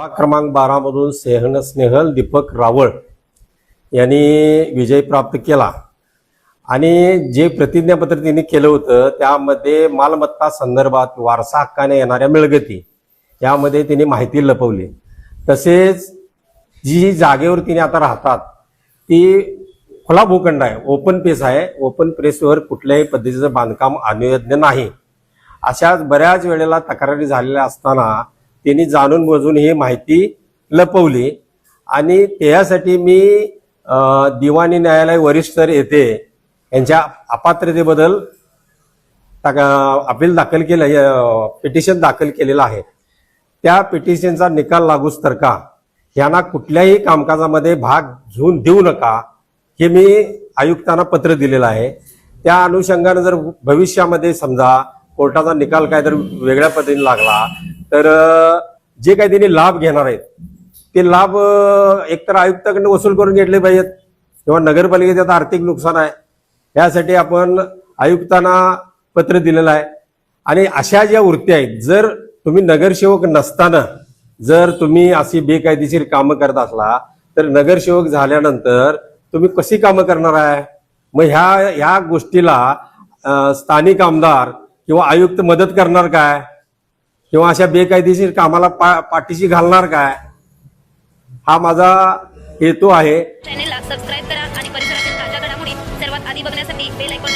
प्रभाग क्रमांक बारामधून सेहन स्नेहल दीपक रावळ यांनी विजय प्राप्त केला. आणि जे प्रतिज्ञापत्र त्यांनी केलं होतं त्यामध्ये मालमत्ता संदर्भात वारसा हक्काने येणाऱ्या मिळगती यामध्ये तिने माहिती लपवली. तसेच जी जागेवर तिने आता राहतात ती खुला भूखंड आहे ओपन पेस आहे. ओपन प्रेसवर कुठल्याही पद्धतीचं बांधकाम अनुयोज्य नाही. अशाच बऱ्याच वेळेला तक्रारी झालेल्या असताना त्यांनी जाणून बुजून ही माहिती लपवली. आणि त्यासाठी मी दिवाणी न्यायालय वरिष्ठ येथे यांच्या अपात्रतेबद्दल अपील दाखल केलं पिटिशन दाखल केलेलं आहे. त्या पिटिशनचा निकाल लागूच तर का? यांना कुठल्याही कामकाजामध्ये भाग घेऊन देऊ नका हे मी आयुक्तांना पत्र दिलेलं आहे. त्या अनुषंगानं जर भविष्यामध्ये समजा कोर्टाचा निकाल काय तर वेगळ्या पद्धतीने लागला तर जे काही त्यांनी लाभ घेणार आहेत ते लाभ एकतर आयुक्ताकडनं वसूल करून घेतले पाहिजेत किंवा नगरपालिकेचे आता आर्थिक नुकसान आहे. यासाठी आपण आयुक्तांना पत्र दिलेलं आहे. आणि अशा ज्या वृत्ती आहेत जर तुम्ही नगरसेवक नसताना जर तुम्ही अशी बेकायदेशीर कामं करत असला तर नगरसेवक झाल्यानंतर तुम्ही कशी कामं करणार आहे? मग ह्या ह्या गोष्टीला स्थानिक आमदार किंवा आयुक्त मदत करणार काय? किंवा अशा बेकायदेशीर कामाला पा पाठीशी घालणार काय? हा माझा हेतू आहे. चॅनेलला सबस्क्राईब करा आणि परिसरातील ताज्या घडामोडी सर्वात आधी बघण्यासाठी बेल ऐकून